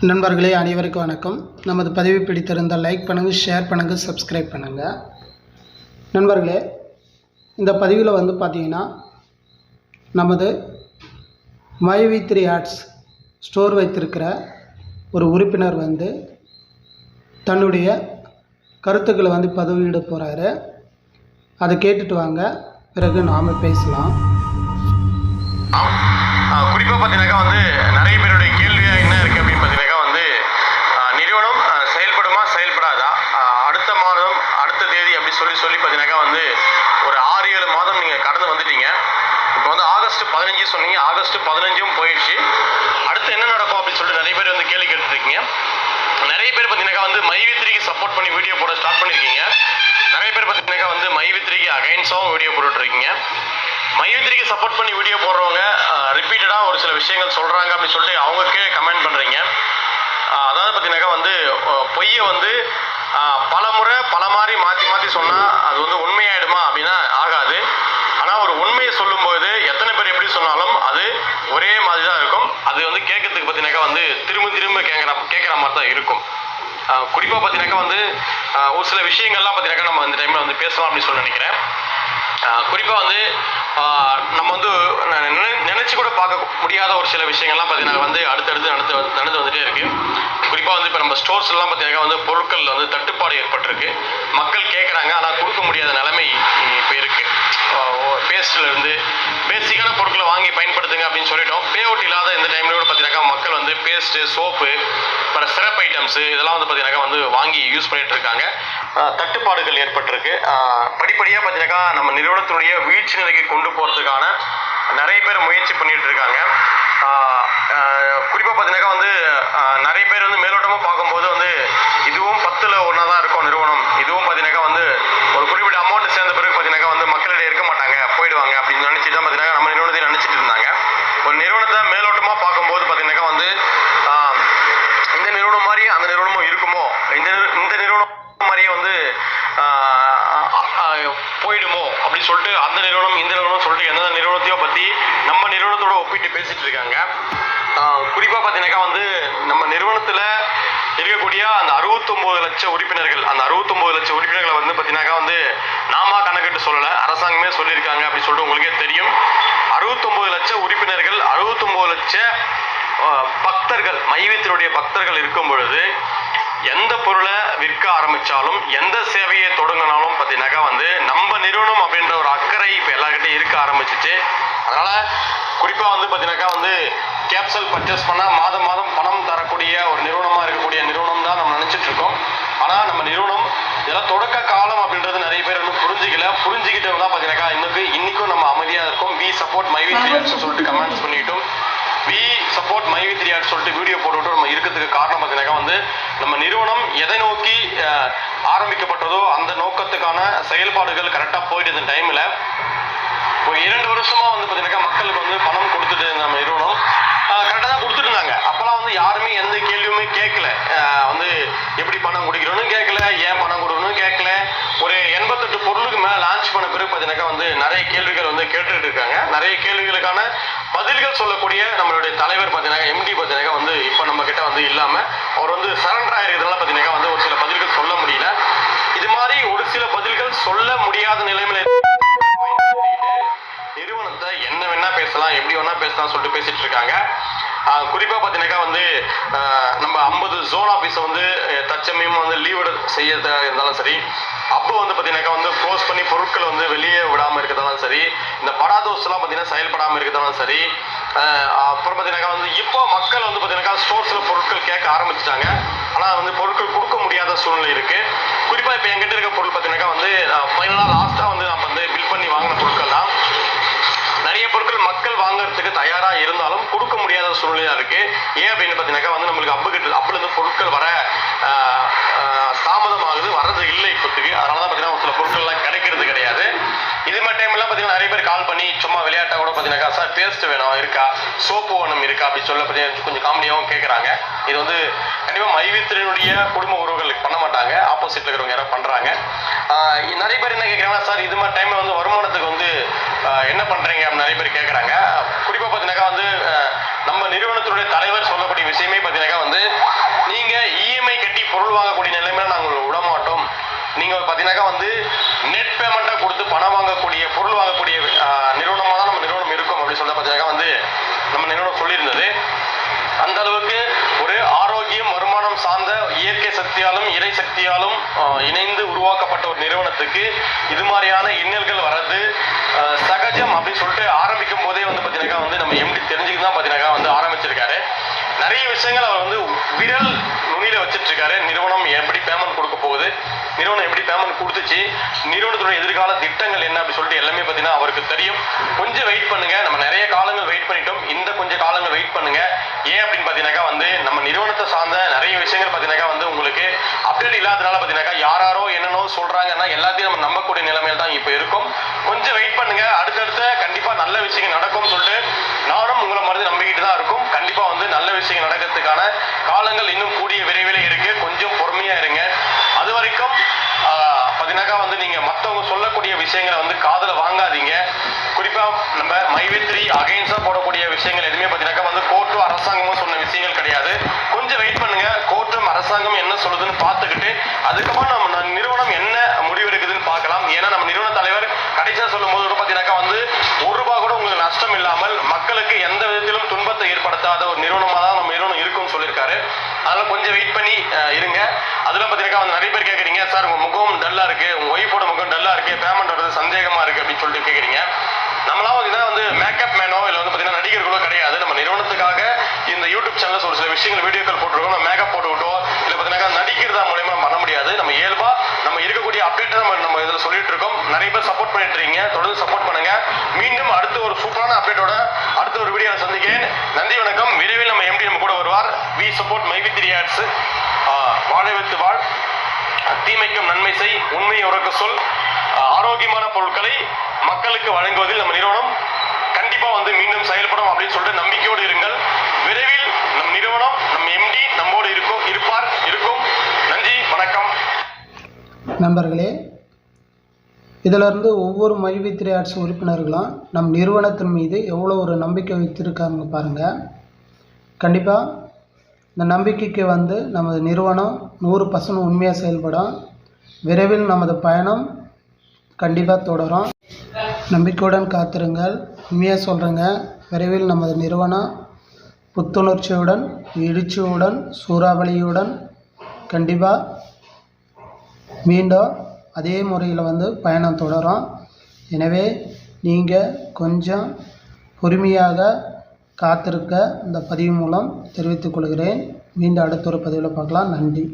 நண்பர்களே அனைவருக்கும் வணக்கம். நமது பதிவு பிடித்திருந்தால் லைக் பண்ணுங்கள் ஷேர் பண்ணுங்கள் சப்ஸ்கிரைப் பண்ணுங்கள் நண்பர்களே இந்த பதிவில் வந்து பார்த்திங்கன்னா நமது மைவி த்ரீ ஆர்ட்ஸ் ஸ்டோர் வைத்திருக்கிற ஒரு உறுப்பினர் வந்து தன்னுடைய கருத்துக்களை வந்து பதிவிட போகிறாரு அதை கேட்டுட்டு வாங்க பிறகு நாம் பேசலாம். குறிப்பாக பார்த்தீங்கன்னாக்கா வந்து நிறைய பேர் கேள்வியாக என்ன இருக்குது அப்படின்னு பார்த்தீங்கன்னாக்கா வந்து ஆஹ் நிறுவனம் ஆஹ் செயல்படுமா செயல்படாதா ஆஹ் அடுத்த மாதம் அடுத்த தேதி அப்படி சொல்லி சொல்லி பார்த்தீங்கன்னாக்கா வந்து ஒரு ஆறு ஏழு மாதம் நீங்கள் கடந்து வந்துட்டீங்க இப்போ வந்து ஆகஸ்ட் பதினஞ்சு சொன்னீங்க ஆகஸ்ட் பதினஞ்சும் போயிடுச்சு. அடுத்து என்ன நடக்கும் அப்படின்னு சொல்லிட்டு நிறைய பேர் வந்து கேள்வி கேட்டுருக்கீங்க. நிறைய பேர் பார்த்தீங்கன்னாக்கா வந்து மைவித்ரிக்கு சப்போர்ட் பண்ணி வீடியோ போட ஸ்டார்ட் பண்ணியிருக்கீங்க நிறைய பேர் பார்த்தீங்கன்னாக்கா வந்து மைவித்ரிக்கு அகைன்ஸாகவும் வீடியோ போட்டுட்ருக்கீங்க. மைவித்ரிக்கு சப்போர்ட் பண்ணி வீடியோ போடுறவங்க ரிப்பீட்டடாக ஒரு சில விஷயங்கள் சொல்கிறாங்க அப்படின்னு சொல்லிட்டு அவங்களுக்கே கமெண்ட் பண்ணுறீங்க அதாவது பார்த்தீங்கன்னாக்கா வந்து பொய்யை வந்து பல முறை பல மாதிரி மாற்றி மாற்றி சொன்னால் அது வந்து உண்மையாயிடுமா அப்படின்னா ஆகாது ஆனால் ஒரு உண்மையை சொல்லும்போது எத்தனை பேர் எப்படி சொன்னாலும் அது ஒரே மாதிரி தான் இருக்கும். அது வந்து கேட்கறதுக்கு பார்த்தீங்கன்னாக்கா வந்து திரும்ப திரும்ப கேட்குற கேட்குற மாதிரி தான் இருக்கும் குறிப்பாக பார்த்தீங்கன்னாக்கா வந்து ஒரு சில விஷயங்கள்லாம் பார்த்தீங்கன்னாக்கா நம்ம இந்த டைமில் வந்து பேசலாம் அப்படின்னு சொல்லி நினைக்கிறேன். குறிப்பாக வந்து நம்ம வந்து நினச்சி கூட பார்க்க முடியாத ஒரு சில விஷயங்கள்லாம் பார்த்தீங்கன்னா வந்து அடுத்தடுத்து நடந்து நடந்து வந்துட்டே இருக்குது குறிப்பாக வந்து இப்போ நம்ம ஸ்டோர்ஸ் எல்லாம் பார்த்தீங்கன்னா வந்து பொருட்கள் வந்து தட்டுப்பாடு ஏற்பட்டிருக்கு. மக்கள் கேட்குறாங்க ஆனால் கொடுக்க முடியாத நிலைமை இப்போ இருக்குது பேஸ்ட்லேருந்து பேசிக்கான பொருட்களை வாங்கி பயன்படுத்துங்க அப்படின்னு சொல்லிட்டோம். பே அவுட் இல்லாத இந்த டைம்ல கூட பார்த்தீங்கன்னா மக்கள் வந்து பேஸ்ட்டு சோப்பு பல சிறப்பு ஐட்டம்ஸ் இதெல்லாம் வந்து பார்த்தீங்கன்னாக்கா வந்து வாங்கி யூஸ் பண்ணிட்டு இருக்காங்க. தட்டுப்பாடுகள் ஏற்பட்டிருக்கு. படிப்படியாக பார்த்தீங்கன்னாக்கா நம்ம நிறுவனத்தினுடைய வீழ்ச்சி நிலைக்கு கொண்டு போகிறதுக்கான நிறைய பேர் முயற்சி பண்ணிட்டு இருக்காங்க. குறிப்பாக பார்த்தீங்கன்னா வந்து மேலோட்டமாக பார்க்கும்போது வந்து இதுவும் பத்தில் ஒன்றா தான் இருக்கும் நிறுவனம் இதுவும் பார்த்தீங்கன்னாக்கா வந்து ஒரு குறிப்பிட்ட அமௌண்ட் சேர்ந்த பிறகு பார்த்தீங்கன்னாக்கா வந்து மக்களிடையே இருக்க மாட்டாங்க போயிடுவாங்க அப்படின்னு நினச்சி தான் பார்த்தீங்கன்னா நம்ம நிறுவனத்தை நினச்சிட்டு இருந்தாங்க ஒரு நிறுவனத்தை மேலோட்டமாக பார்க்கும்போது பார்த்தீங்கன்னாக்கா வந்து ஆஹ் இந்த நிறுவனம் மாதிரி அந்த நிறுவனமும் இருக்குமோ இந்த இந்த நிறுவனம் மாதிரியே வந்து போயிடுமோ அப்படின்னு சொல்லிட்டு அந்த நிறுவனம் இந்த நிறுவனம் சொல்லிட்டு எந்தெந்த நிறுவனத்தையோ பற்றி நம்ம நிறுவனத்தோட ஒப்பிட்டு பேசிட்டு இருக்காங்க. குறிப்பாக பார்த்தீங்கன்னாக்கா வந்து நம்ம நிறுவனத்தில் இருக்கக்கூடிய அந்த அறுபத்தொம்போது லட்ச உறுப்பினர்கள் அந்த அறுபத்தொம்போது லட்ச உறுப்பினர்களை வந்து பார்த்தீங்கன்னாக்கா வந்து நாம கணக்கிட்டு சொல்லலை அரசாங்கமே சொல்லியிருக்காங்க அப்படின்னு சொல்லிட்டு உங்களுக்கே தெரியும். அறுபத்தொம்போது லட்ச உறுப்பினர்கள் அறுபத்தொம்போது லட்ச பக்தர்கள் மைவத்தினுடைய பக்தர்கள் இருக்கும் பொழுது எந்த பொருளை விற்க ஆரம்பிச்சாலும் எந்த சேவையை தொடங்கினாலும் பார்த்தீங்கன்னாக்கா வந்து நம்ம நிறுவனம் அப்படின்ற ஒரு அக்கறை இப்போ எல்லாருக்கிட்டையும் இருக்க ஆரம்பிச்சிச்சு. அதனால குறிப்பாக வந்து பார்த்தீங்கன்னாக்கா வந்து கேப்சல் பர்ச்சேஸ் பண்ணால் மாதம் மாதம் பணம் தரக்கூடிய ஒரு நிறுவனமாக இருக்கக்கூடிய நிறுவனம் தான் நம்ம நினச்சிட்டு இருக்கோம். ஆனால் நம்ம நிறுவனம் இதெல்லாம் தொடக்க காலம் அப்படின்றது நிறைய பேர் வந்து புரிஞ்சிக்கல. புரிஞ்சுக்கிட்டவங்க தான் பார்த்தீங்கன்னாக்கா இன்னைக்கு இன்னைக்கும் நம்ம அமைதியாக இருக்கோம். வி சப்போர்ட் மைவி சொல்லிட்டு கமெண்ட்ஸ் பண்ணிக்கிட்டோம். We support my V three ads சொல்லிட்டு வீடியோ போட்டுவிட்டு நம்ம இருக்கிறதுக்கு காரணம் பார்த்தீங்கன்னா வந்து நம்ம நிறுவனம் எதை நோக்கி ஆரம்பிக்கப்பட்டதோ அந்த நோக்கத்துக்கான செயல்பாடுகள் கரெக்டாக போயிட்டு இந்த டைமில் ஒரு இரண்டு வருஷமா வந்து பார்த்தீங்கன்னா மக்களுக்கு வந்து பணம் கொடுத்துட்டு இருந்த நம்ம நிறுவனம் கரெக்டாக தான் கொடுத்துட்டு இருந்தாங்க. அப்போலாம் வந்து யாருமே எந்த கேள்வியுமே நிறைய கேள்விகள் வந்து கேட்டுட்டு இருக்காங்க. நிறைய கேள்விகளுக்கான பதில்கள் சொல்லக்கூடிய நம்மளுடைய தலைவர் பார்த்தீங்கன்னா எம்டி பார்த்தீங்கன்னா வந்து இப்போ நம்ம கிட்ட வந்து இல்லாமல் அவர் வந்து சரண்டர் ஆயிருக்கிறதுனால பார்த்தீங்கன்னா வந்து ஒரு சில பதில்கள் சொல்ல முடியல. இது மாதிரி ஒரு சில பதில்கள் சொல்ல முடியாத நிலைமையில நிறுவனத்தை என்ன வேணா பேசலாம் எப்படி வேணா பேசலாம் சொல்லிட்டு பேசிட்டு இருக்காங்க. குறிப்பாக பார்த்தீங்கன்னாக்கா வந்து நம்ம ஐம்பது ஜோன் ஆஃபீஸை வந்து தச்சமயம் தற்சமயம் வந்து லீவ் செய்யறதா இருந்தாலும் சரி அப்போ வந்து பார்த்தீங்கன்னாக்கா வந்து க்ளோஸ் பண்ணி பொருட்களை வந்து வெளியே விடாமல் இருக்கிறதாலும் சரி இந்த படாதோஸ்லாம் பார்த்தீங்கன்னா செயல்படாமல் இருக்கிறதாலும் சரி அப்புறம் பார்த்தீங்கன்னாக்கா வந்து இப்போ மக்கள் வந்து பார்த்தீங்கன்னாக்கா ஸ்டோர்ஸில் பொருட்கள் கேட்க ஆரம்பிச்சிட்டாங்க. ஆனால் வந்து பொருட்கள் கொடுக்க முடியாத சூழ்நிலை இருக்குது குறிப்பாக இப்போ என்கிட்ட இருக்க பொருள் பார்த்தீங்கன்னாக்கா வந்து ஃபைனலாக லாஸ்ட்டாக வந்து நம்ம வந்து பில் பண்ணி வாங்கின பொருட்கள் தான். நிறைய பொருட்கள் மக்கள் வாங்குறதுக்கு தயாரா இருந்தாலும் கொடுக்க முடியாத சூழ்நிலையா இருக்கு. ஏன் அப்படின்னு பார்த்தீங்கன்னாக்கா வந்து நம்மளுக்கு அப்பு கிட்ட அப்புல இருந்து பொருட்கள் வர தாமதமாகுது வர்றது இல்லை இப்போத்துக்கு அதனாலதான் தான் பார்த்தீங்கன்னா ஒரு சில பொருட்கள்லாம் கிடைக்கிறது கிடையாது. இது மாதிரி டைம்லாம் பார்த்தீங்கன்னா நிறைய பேர் கால் பண்ணி சும்மா விளையாட்டா கூட பார்த்தீங்கன்னாக்கா சார் பேஸ்ட் வேணும் இருக்கா? சோப்பு வேணும் இருக்கா? அப்படின்னு சொல்ல பார்த்தீங்கன்னா கொஞ்சம் காமெடியாகவும் கேட்குறாங்க இது வந்து கண்டிப்பாக மைவித்திரனுடைய குடும்ப உறவுகளுக்கு பண்ண மாட்டாங்க. ஆப்போசிட்ல இருக்கிறவங்க யாரும் பண்றாங்க. நிறைய பேர் என்ன கேட்குறாங்கன்னா சார் இது மாதிரி டைம்ல வந்து வருமானத்துக்கு வந்து என்ன பண்றீங்க? அப்படின்னு நிறைய பேர் கேட்குறாங்க குறிப்பா பார்த்தீங்கன்னாக்கா வந்து நம்ம நிறுவனத்தினுடைய தலைவர் சொல்லக்கூடிய விஷயமே பார்த்தீங்கன்னாக்கா வந்து நீங்க இஎம்ஐ கட்டி பொருள் வாங்கக்கூடிய நிலைமையில நாங்கள் உங்களை விட மாட்டோம். நீங்க பார்த்தீங்கன்னாக்கா வந்து நெட் பேமெண்ட்டாக கொடுத்து பணம் வாங்கக்கூடிய பொருள் வாங்கக்கூடிய நிறுவனமாக தான் நம்ம நிறுவனம் இருக்கும் அப்படின்னு சொல்லி பார்த்தீங்கன்னா வந்து நம்ம நிறுவனம் சொல்லியிருந்தது. அந்த அளவுக்கு ஒரு ஆரோக்கியம் வருமானம் சக்தியாலும் இறை சக்தியாலும் இணைந்து உருவாக்கப்பட்ட ஒரு நிறுவனத்துக்கு இது மாதிரியான இன்னல்கள் வர்றது சகஜம் அப்படின்னு சொல்லிட்டு ஆரம்பிக்கும் போதே வந்து பார்த்தீங்கன்னாக்கா வந்து நம்ம எப்படி தெரிஞ்சுக்கிட்டு தான் பார்த்தீங்கன்னா வந்து ஆரம்பிச்சிருக்காரு. நிறைய விஷயங்கள் அவர் வந்து விரல் நுனியில வச்சிட்டு இருக்காரு நிறுவனம் எப்படி பேமெண்ட் கொடுக்க போகுது நிறுவனம் எப்படி பேமெண்ட் கொடுத்துச்சு நிறுவனத்துடைய எதிர்கால திட்டங்கள் என்ன அப்படி சொல்லிட்டு எல்லாமே பார்த்தீங்கன்னா அவருக்கு தெரியும். கொஞ்சம் வெயிட் பண்ணுங்க. நம்ம நிறைய காலங்கள் வெயிட் பண்ணிட்டோம். இந்த கொஞ்சம் காலங்கள் வெயிட் பண்ணுங்க. ஏன் அப்படின்னு பார்த்தீங்கன்னாக்கா வந்து நம்ம நிறுவனத்தை சார்ந்த நிறைய விஷயங்கள் பார்த்தீங்கன்னாக்கா வந்து உங்களுக்கு அப்டேட் இல்லாதனால பார்த்தீங்கன்னாக்கா யாராரோ என்னென்னோ சொல்றாங்கன்னா எல்லாத்தையும் நம்ம நம்பக்கூடிய நிலைமையில தான் இப்போ இருக்கும். கொஞ்சம் வெயிட் பண்ணுங்க. அடுத்தடுத்த கண்டிப்பா நல்ல விஷயங்கள் நடக்கும்னு சொல்லிட்டு நானும் உங்களை மருந்து நம்பிக்கிட்டு தான் இருக்கும். கண்டிப்பா வந்து நல்ல விஷயங்கள் நடக்கிறதுக்கான காலங்கள் இன்னும் கூடிய விரைவில் இருக்கு. கொஞ்சம் பொறுமையா இருங்க. அது வரைக்கும் பார்த்தீங்கன்னாக்கா வந்து நீங்க மற்றவங்க சொல்லக்கூடிய விஷயங்களை வந்து காதல வாங்காதீங்க. குறிப்பா நம்ம மைவித்ரி அகைன்ஸ்டா போடக்கூடிய விஷயங்கள் எதுவுமே பார்த்தீங்கன்னாக்கா வந்து கோர்ட்டும் அரசாங்கமும் சொன்ன விஷயங்கள் கிடையாது. கொஞ்சம் வெயிட் பண்ணுங்க. கோர்ட்டும் அரசாங்கம் அதுக்கப்புறம் நம்ம நிறுவனம் என்ன முடிவெடுக்குதுன்னு பார்க்கலாம். ஏன்னா நம்ம நிறுவன தலைவர் கடைசியா சொல்லும் போது கூட பார்த்தீங்கன்னாக்கா வந்து ஒரு ரூபாய் கூட உங்களுக்கு நஷ்டம் இல்லாமல் மக்களுக்கு எந்த விதத்திலும் துன்பத்தை ஏற்படுத்தாத ஒரு நிறுவனமாக தான் நம்ம நிறுவனம் இருக்கும்னு சொல்லியிருக்காரு. அதனால கொஞ்சம் வெயிட் பண்ணி இருங்க. அதுல பார்த்தீங்கன்னா வந்து நிறைய பேர் கேட்குறீங்க சார் உங்க முகம் டல்லா இருக்கு. உங்க ஒய்ஃபோட முகம் டல்லா இருக்கு. பேமெண்ட் வருது சந்தேகமா இருக்கு. அப்படின்னு சொல்லிட்டு கேட்குறீங்க நம்மளாம் பார்த்தீங்கன்னா வந்து மேக்கப் மேனோ இல்லை வந்து பார்த்தீங்கன்னா நடிகர்களோ கிடையாது. நம்ம நிறுவனத்துக்காக இந்த யூடியூப் சேனல்ஸ் ஒரு சில விஷயங்கள் வீடியோக்கள் போட்டிருக்கோம். நம்ம மேக்கப் போட்டு இல்லை பார்த்தீங்கன்னா சப்போர்ட் பண்ணிட்டு இருக்கீங்க தொடர்ந்து சப்போர்ட் பண்ணுங்க. மீண்டும் அடுத்த ஒரு சூப்பரான அப்டேட்டோட அடுத்த ஒரு வீடியோ சந்திக்கிறேன். நன்றி வணக்கம். விரைவில் நம்ம எம்டி நம்ம கூட வருவார். We support My V three ads வாழ வைத்து வாழ். தீமைக்கும் நன்மை செய். உண்மையை உறக்க சொல். ஆரோக்கியமான பொருட்களை மக்களுக்கு வழங்குவதில் நம்ம நிறுவனம் கண்டிப்பாக வந்து மீண்டும் செயல்படும் அப்படின்னு சொல்லிட்டு நம்பிக்கையோடு இருங்கள். விரைவில் நம் நிறுவனம் நம் எம்டி நம்மோடு இருக்கும் இருப்பார் இருக்கும். நன்றி வணக்கம். நண்பர்களே இதிலிருந்து ஒவ்வொரு மல்வித்திரை ஆர்ட்ஸ் உறுப்பினர்களும் நம் நிறுவனத்தின் மீது எவ்வளோ ஒரு நம்பிக்கை வைத்திருக்காங்க பாருங்கள் கண்டிப்பாக இந்த நம்பிக்கைக்கு வந்து நமது நிறுவனம் நூறு பர்சன்ட் உண்மையாக செயல்படும். விரைவில் நமது பயணம் கண்டிப்பாக தொடரும். நம்பிக்கையுடன் காத்திருங்கள். உண்மையாக சொல்கிறேங்க விரைவில் நமது நிறுவனம் புத்துணர்ச்சியுடன் எழுச்சியுடன் சூறாவளியுடன் கண்டிப்பாக மீண்டும் அதே முறையில் வந்து பயணம் தொடரும். எனவே நீங்கள் கொஞ்சம் பொறுமையாக காத்திருக்க இந்த பதிவு மூலம் தெரிவித்துக் கொள்கிறேன். மீண்டும் அடுத்த ஒரு பதிவில் பார்க்கலாம். நன்றி.